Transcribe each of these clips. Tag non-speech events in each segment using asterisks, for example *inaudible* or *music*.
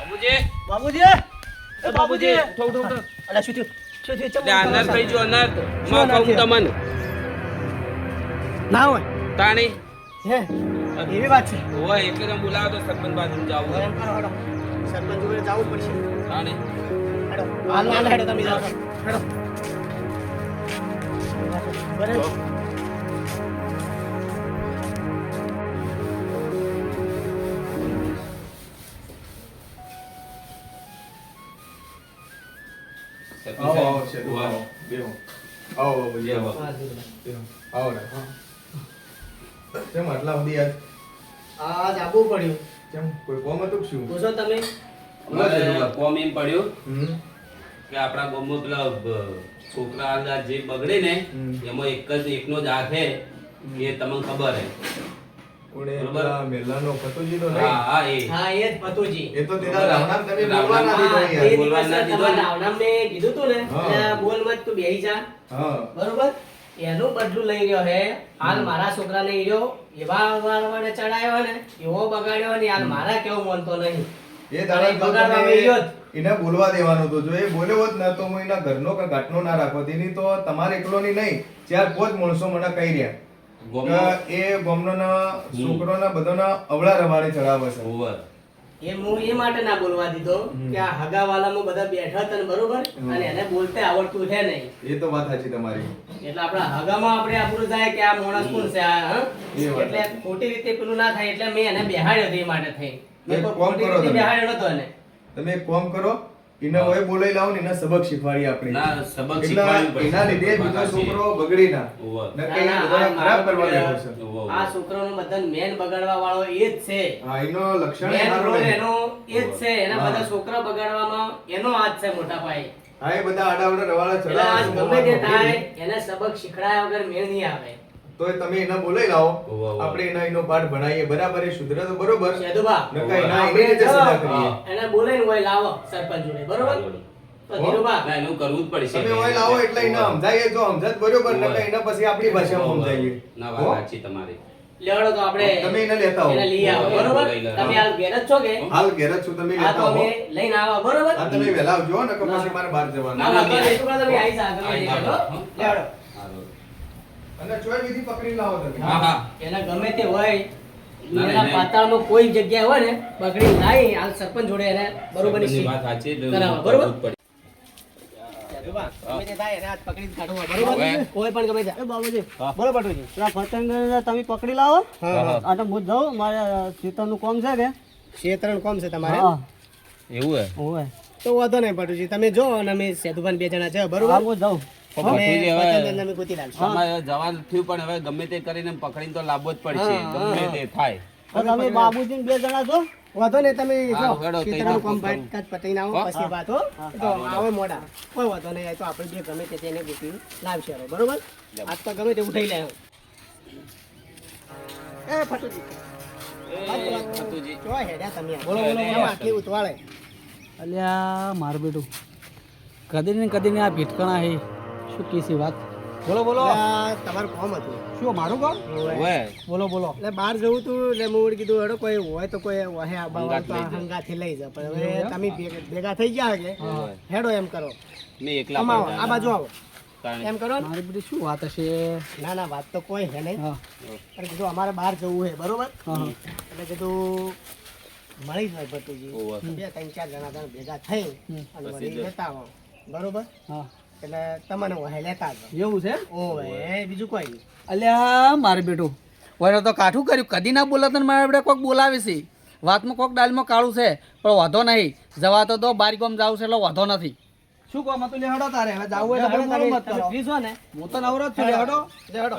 બાબુજી. બાબુજી? એ બાબુજી. ઉઠો ઉઠો ઉઠો. અલા શું થયું? શું થયું? ચમ અનર્થ થઈ ગયો અનર્થમાં કહું તમને. ના હોય. તાણી. હે એવી વાત છે. હોય એટલે તમે બોલાવો તો સરપંચ બાજુ જાવ એમ કરો હેડો. સરપંચ જોડે જવું પડશે. તાણી. હેડો હાલ હાલ હેડો તમે જાઓ. હેડો. બરાબર. બેહો આવો બાબુજી બેહો. આવો. બેહો. આવો હા કેમ આટલા સુધી આજ આજ આવવું પડ્યું કેમ કોઈ કોમ હતું શું પૂછો તમે કોમ એમ પડ્યું કે આપણા ગામમાં પેલા છોકરા જે બગડે ને એમાં એક જ એકનો જ હાથ હે એ તમને ખબર હે કોણે બરોબર. મેલાનો ફતુજી તો નહીં. હા એ. હા એ જ પતુજી એ તો તેના રાવણામ તમે બોલવા ના દીધો યાર. બોલવા ના દીધો તમારા ને. કીધું તું ને બોલ મત તું બેહી જા. હા. બરોબર? એનું બદલું લઈ રહ્યો હે. હાલ મારા છોકરા લઈ રહ્યો. એવા વાળવાને ચડાયો ને એવો બગાડ્યો ને હાલ મારા કેવો માનતો નહીં. એ દાડા તો બગાડવા મળ્યો એને બોલવા દેવાનું હતું. જો એ બોલ્યો જ ન તો હું એના ઘરનો કે ઘાટનો ના રાખો. તેની તો તમારે એકલોની નહીં. ચાર પોચ માણસો મને કહી રહ્યા. એ ગામનો છોકરોના બધાના અવળા રવાડે ચડાવે છે. ઓવર એ હું એ માટે ના બોલવા દીધો કે આ હગાવાલામાં બધા બેઠા હતા બરોબર? અને એને બોલતે આવડતું છે નહીં. એ તો વાત સાચી તમારી. એટલે આપણા હગામાં આપણે આપણું થાય કે આ માણસ કોણ છે આ હં? એટલે ખોટી રીતે પેલું ના થાય એટલે મેં એને બેહાડ્યો હતો એ માટે થઈ. મેં ખોટી કરો રીતે તમે. બેહાડ્યો નતો એને. તમે એક કામ કરો. એને ઓય બોલાઈ લાવો ને એના સબક શીખવાડી આપણે. ના, સબક શીખવાડી એના લીધે બીજો છોકરો બગડી ના. નકે ના, ના, એને બધાને આ ખરાબ કરવા દીકરો- છે. આ છોકરાનો બધા મેન બગાડવા વાળો એ જ છે. હા એનો લક્ષણ એનો એ જ છે. એના બધા છોકરા બગાડવામાં એનો હાથ છે મોટા પાયે હા એ બધા આડાવડા રવાળા ચડાવે ગમે તે છે, થાય એને સબક શીખડાયા વગર મેળ નહીં આવે. તોય તમે એને બોલાઈ લાવો. આપણે એના એનો પાઠ ભણાવીએ બરાબર એ સુધરે તો બરોબર. નકર એના એની રીતે જો કરીએ. એને બોલાઈને હોય લાવો સરપંચ જોડે બરોબર? તો એનું કરવું જ પડશે. તમે હોય લાવો એટલે એને સમજાવીએ જો સમજાત બરોબર. એના પછી આપણી ભાષામાં over. ના, વાત સાચી તમારી. લેવડો તો આપણે તમે એને લેતા આવો. એને લઈ આવો બરોબર? તમે હાલ ઘેર જ છો કે? હાલ ઘેર જ છું તમે લેતા આવો. લઈને આવો બરોબર? તમે વેલા આવજો ને. પછી મારે બહાર જવાનું. ના, ના, તમે? જા, તમે. લેવડો. અને ચોય વિધિ પકડી લાવો તમે. હા, હા. એના ગમે તે હોય ના, એના પાતાળમાં કોઈ જગ્યા હોય ને પકડી લાવી આ સરપંચ જોડે એને બરોબરની વાત સાચી, કરાવો, બરોબર? તમે પકડી લાવો. હા, હા. અને હું. જાઉં મારે સીતાનું કામ છે કે? ક્ષેત્રણ કોમ છે તમારે? એવું હે? તો વાંધો નહીં પટુજી તમે જો અને અમે બે જણા છે બરોબર? હું જાઉં. જવાનું થયું પણ હવે ગમે તે કરીને પકડીને તો લાભો જ પડશે. ગમે તે થાય. તમે બાબુજી બે જણા છો? વાંધો ને તમે હા, જો હેડો, તઈ ક્ષેત્રનું જાઓ, કામ કરું. કાજ પતાઈને આવો પછી વાત હો. તો આવે મોડા. કોઈ વાંધો નહીં તો આપણે જે ગમે તે તેને ગોતી લાવશે બરોબર? આજ તો ગમે તે ઉઠાઈ લે એ ફટુજી. એ, ભત્રીજી. જો હેડ્યા તમે બોલો, બોલો. આટલી ઉતવાળે. અલ્યા મારું બેટું. કદી ને કદી ને આ ભીટકણા હે. કીસી વાત. બોલો બોલો. તમારું કામ હતું. શું મારું કામ? બોલો બોલો. એટલે બહાર જવું તું એટલે મૂળ કીધું હેડો કોઈ હોય તો કોઈ વહે. હંગાથી લઈ જાઓ પણ હવે તમે ભેગા થઈ ગયા કે? હેડો એમ કરો. મેં એકલા આ બાજુ આવો. એમ કરો ને? મારી બધી શું વાત હશે? ના ના વાત તો કોઈ હે નહીં. પણ કીધું અમારે બહાર જવું છે બરોબર. એટલે કીધું મળી જાય ભટ્ટુજી. બે ત્રણ ચાર જણા ભેગા થઈ અને મળી જતા આવો બરોબર? હા. એટલે તમને વહે લેતા જ એવું છે? ઓહે બીજું કોઈ અલ્યા મારે બેટું ઓને તો કાઠું કર્યું. કદી ના બોલાતો ને મારા બેટા કોઈક બોલાવે છે. વાતમાં કોઈક ડાલમાં કાળું છે પણ વાંધો નહીં. જવા તો દો બારી ગામ જાવ છે એટલે વાંધો નથી. શું કહો મતું લેહડો તારે. હવે જાવું હોય તો હેડો, આપણે મત કરો છો ને. હું તો નવરો જ છું લેહડો. લેહડો.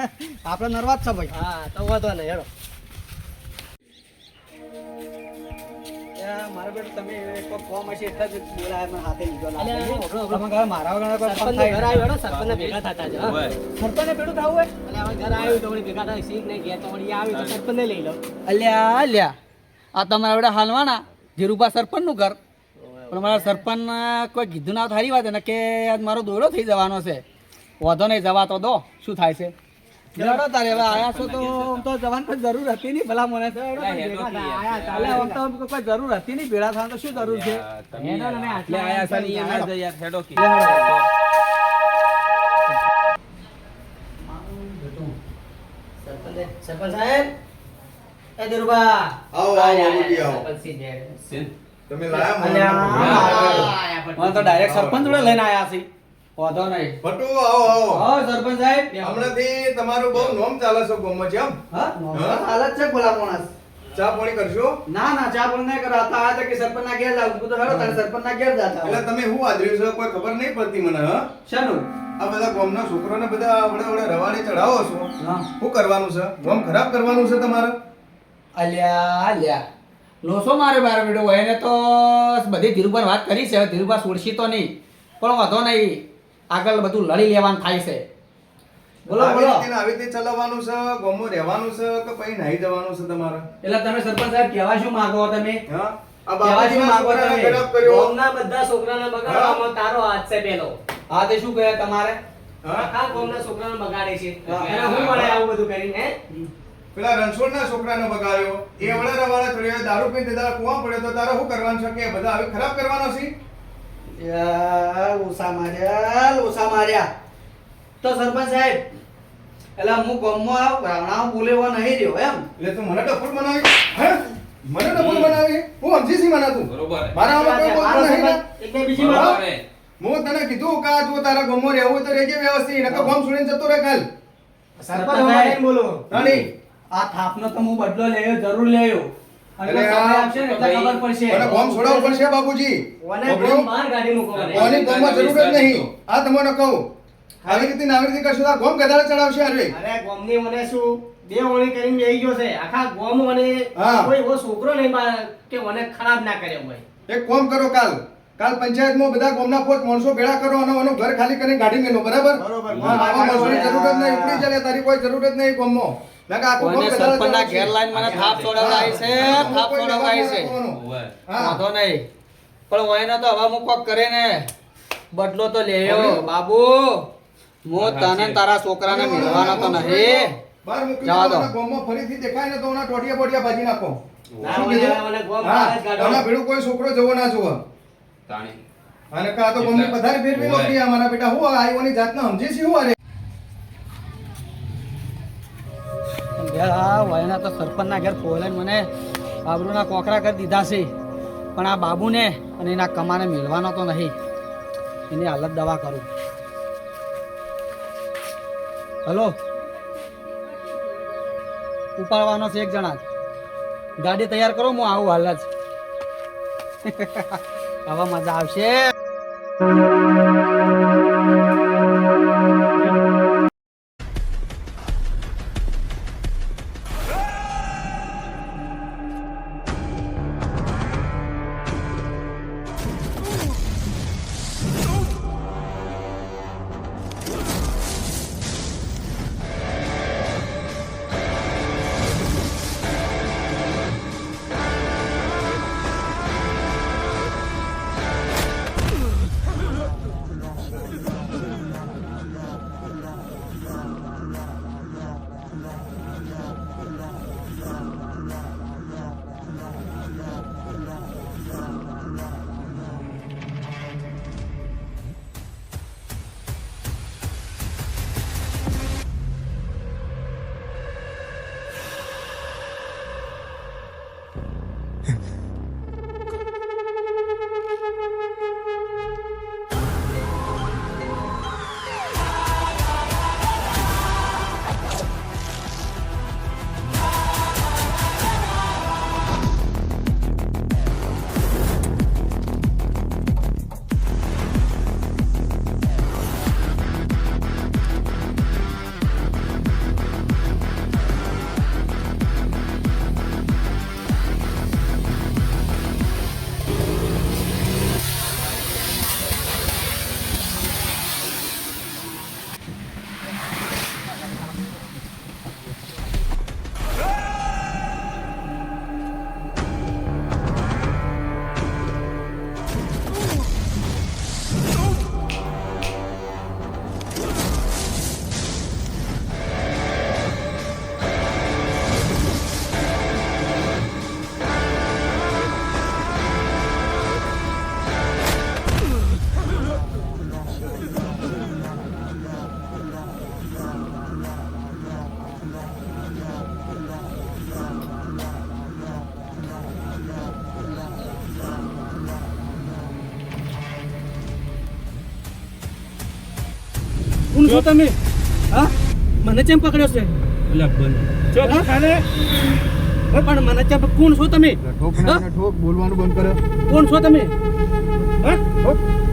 *laughs* આપણે નરવા જ છે ભાઈ. હા તો વાંધો નહીં હેડો. મારા બેટા તમે કોઈ કોમ હશે એટલે જ બોલાય મને હાથે લીધો ના તમે ઉભરો, ઉભરો. કહો મારા વગર કોઈ કામ સરપંચને ઘર આવ્યો હેડો, સરપંચને ભેગા થતા જ, હા. ઓવે. પેલું થવું હોય? એટલે હવે ઘર આવ્યું તો ભેગા થાય શીખ નહીં ગયા તો વળી આવી તો સરપંચને લઈ લો. અલ્યા અલ્યા. આ તમારા બેટા હાલવાના? ધીરુભા સરપંચનું ઘર. પણ મારા સરપંચ કોઈ કીધું ના થારી વાત ને કે આજ મારો દોડો થઈ જવાનો છે. વાંધો નહીં જવા તો દો. શું થાય છે? લેવડો તારે? હવે આયા છો તો આમ તો જવાની કોઈ જરૂર હતી નહીં ભલા મને હેડો કે યાર. ચાલે આમ તો કોઈ જરૂર હતી નહીં. ભેળા થવાની તો શું જરૂર છે? તમે હેડો ને, યાર, આટલા આટલે આયા છો ને ના જાય યાર, હેડો કે. સરપંચ સરપંચ સાહેબ. એ દિરુબા આવો, આવો, આયા, આવો. સરપંચજી તમે લાયા મને? તો ડાયરેક્ટ સરપંચ જોડે લઈને આયા છે. વાંધો નહીં. ફટુ આવો આવો. હા સરપંચ સાહેબ. હમણાંથી તમારું બહુ નોમ ચાલે છે ગામમાં છે એમ. હા? ચાલે છે ભલા માણસ. ચા પાણી કરશો? ના ના ચા પણ નહીં કરાતા આ તો કે સરપંચ ના ઘેર જાવ. તો હેડો તને સરપંચ ના ઘેર જાતા એટલે તમે શું આદર્યું છો? કોઈ ખબર નહીં પડતી મને હા? શાનું? આ બધા ગામના છોકરોને બધા આપણે આપણે રવાડે ચડાવો છો. હા. શું કરવાનું છે? ગોમ ખરાબ કરવાનું છે તમારે? અલ્યા અલ્યા. લોસો મારે બાર બેડો હોય એને તો બધી ધીરુભાઈ વાત કરી છે. ધીરુભાઈ છોડશી તો નહીં. પણ વાંધો નહીં. આગળ બધું લડી લેવાનું થાય છે. બોલો બોલો. આવી રીતે ચલાવવાનું છે ગોમો રહેવાનું છે કે પછી નાહી જવાનું છે તમારે? એટલે તમે સરપંચ સાહેબ કહેવા શું માંગો તમે? હા? શું માંગો તમે? ખરાબ બધા છોકરાને બગાડવામાં તારો હાથ છે પેલો. હા તે શું કહે તમારે? હા? ગામના છોકરાને બગાડે છે. એને હું મળે આવું બધું કરીને? પેલા રણછોડના છોકરાને બગાડ્યો. એ વડે રવાડે ચડ્યો દારૂ પીને તે કુવા કૂવા પડ્યો તો તારે શું કરવાનું છે કે? બધા આવી ખરાબ કરવાનો છે? ઓછા માર્યા ઓછા માર્યા. તો સરપંચ સાહેબ એટલે હું ગામમાં રાવણા બોલેવો નહીં રહ્યો એમ? એટલે તું મને ડફોડ બનાવી? હે? મને ડફોડ બનાવી? હું સમજી છી મને તું બરોબર. મારા કોઈ મારો નહીં એટલે બીજી વાત હું તને કીધું કે જો તારા ગમો રહેવું તો રહેજે વ્યવસ્થિત નકર ગમ છોડીને જતો રહે કાલ સરપંચ હોવા નહીં બોલો રાણી આ થાપનો તો હું બદલો લેયો જરૂર લેયો. અને અરે સમય આ આવશે ને એટલે ખબર પડશે. મને ગામ છોડાવવું પડશે બાબુજી ઓને બબડો, ગામ બહાર ગાડી મૂકો મને. કોની ગામમાં જરૂર જ નહીં. આ તમને કહું. આવી રીતે આવી રીતે કરશો આ ગામ ગધાડે ચડાવશે અરે અરે ગામની મને શું? બે ઓણી કરીને બેહી ગયો છે. આખા ગામ મને કોઈ એવો છોકરો નહીં કે મને ખરાબ ના કર્યો હોય. એક કામ કરો કાલ. કાલ પંચાયતમાં બધા ગામના પોત માણસો ભેળા કરો અને એનું ઘર ખાલી કરીને ગાડી મેલો બરાબર? આવા માણસોની નહીં. ઉપડી ચાલે તારી કોઈ જરૂરત જ નહીં ગામમાં. નકર આખું ગામ કોઈને ગધાડે સરપંચના ઘેર લાઈન મને થાપ છોડાવડાવી છે થાપ કોઈ છે. દબાણ ના હોવે. હા. વાંધો નહીં. પણ ઓયનો તો હવે હું કોક કરે ને. બદલો તો લેયો બાબુ હું તને તારા છોકરાને મિલવાનો તો નહીં જવા દો. દો ફરીથી દેખાય ને તો ઓના ટોટિયા બોટિયા ભાજી નાખો. કોઈ છોકરો જવો ના જોવો અને કા તો મમ્મી પધારે ફેરવી હોવે. નોકરી અમારા બેટા. હું આઈઓની જાતને સમજે છે હું અરે ઘેર વયના તો સરપંચના ઘેર પોલાઈને મને બાબરુના કોકરા કરી દીધા છે. પણ આ બાબુને અને એના કમાને મેળવાનો તો નહીં. એની હાલત દવા કરું. હલો. ઉપાડવાનો છે એક જણા. ગાડી તૈયાર કરો, હું આવું હાલ જ. *laughs* હવે મજા આવશે. કોણ છો તમે. હા? મને ચેમ પકડ્યો છે? ચો ખાલે. પણ મને ચેમ કોણ છો તમે? ઠોક ઠોક બોલવાનું બંધ કરો. કોણ છો તમે? હા.